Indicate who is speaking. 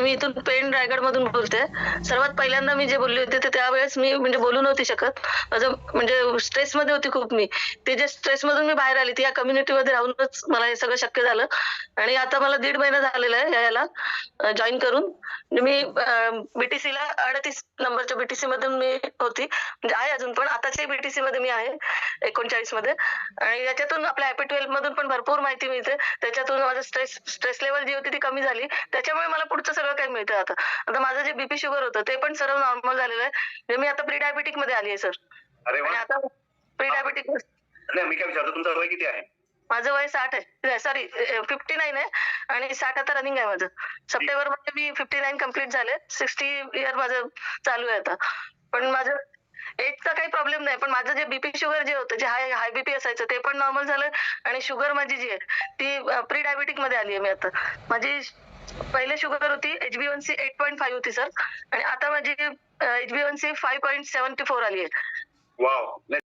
Speaker 1: आणि मी इथून पेण रायगड मधून बोलते. सर्वात पहिल्यांदा मी जे बोलले होते ते त्यावेळेस मी म्हणजे बोलू नव्हती शकत. माझं म्हणजे स्ट्रेस मध्ये होती खूप मी. ते जे स्ट्रेस मधून मी बाहेर आली ती या कम्युनिटीमध्ये राहूनच मला हे सगळं शक्य झालं. आणि आता मला दीड महिना झालेला आहे याला. जॉईन करून. मी बीटीसी ला अडतीस नंबरच्या बीटीसी मधून मी होती. म्हणजे आहे अजून पण आताच्या बीटीसी मध्ये मी आहे एकोणचाळीसमध्ये. आणि याच्यातून आपल्या हॅपी ट्वेल्व मधून पण भरपूर माहिती मिळते. त्याच्यातून माझं स्ट्रेस स्ट्रेस लेवल जी होती ती कमी झाली. त्याच्यामुळे मला पुढचं सगळं काही मिळतं आता. आता माझं जे बीपी शुगर होतं ते पण सर्व नॉर्मल झालेलं आहे. म्हणजे मी आता प्री डायबिटिकमध्ये आली आहे सर आणि आता प्री डायबिटिक
Speaker 2: नाही मी काय विचारतो तुमचं वय किती आहे?
Speaker 1: माझं वय साठ आहे. सॉरी फिफ्टी नाईन आहे आणि साठ आता रनिंग आहे माझं. सप्टेंबरमध्ये मी फिफ्टी नाईन कंप्लीट झाले. सिक्स्टी इयर माझं चालू आहे आता. पण माझं एजचा काही प्रॉब्लेम नाही. पण माझं जे बीपी शुगर जे होतं जे हाय हाय बीपी असायचं ते पण नॉर्मल झालं आणि शुगर माझी जी आहे ती प्री डायबिटिकमध्ये आली आहे मी आता. माझी पहिले शुगर होती एचबीएनसी एट पॉईंट फाईव्ह होती सर आणि आता माझी HB one C five point seventy four आली आहे.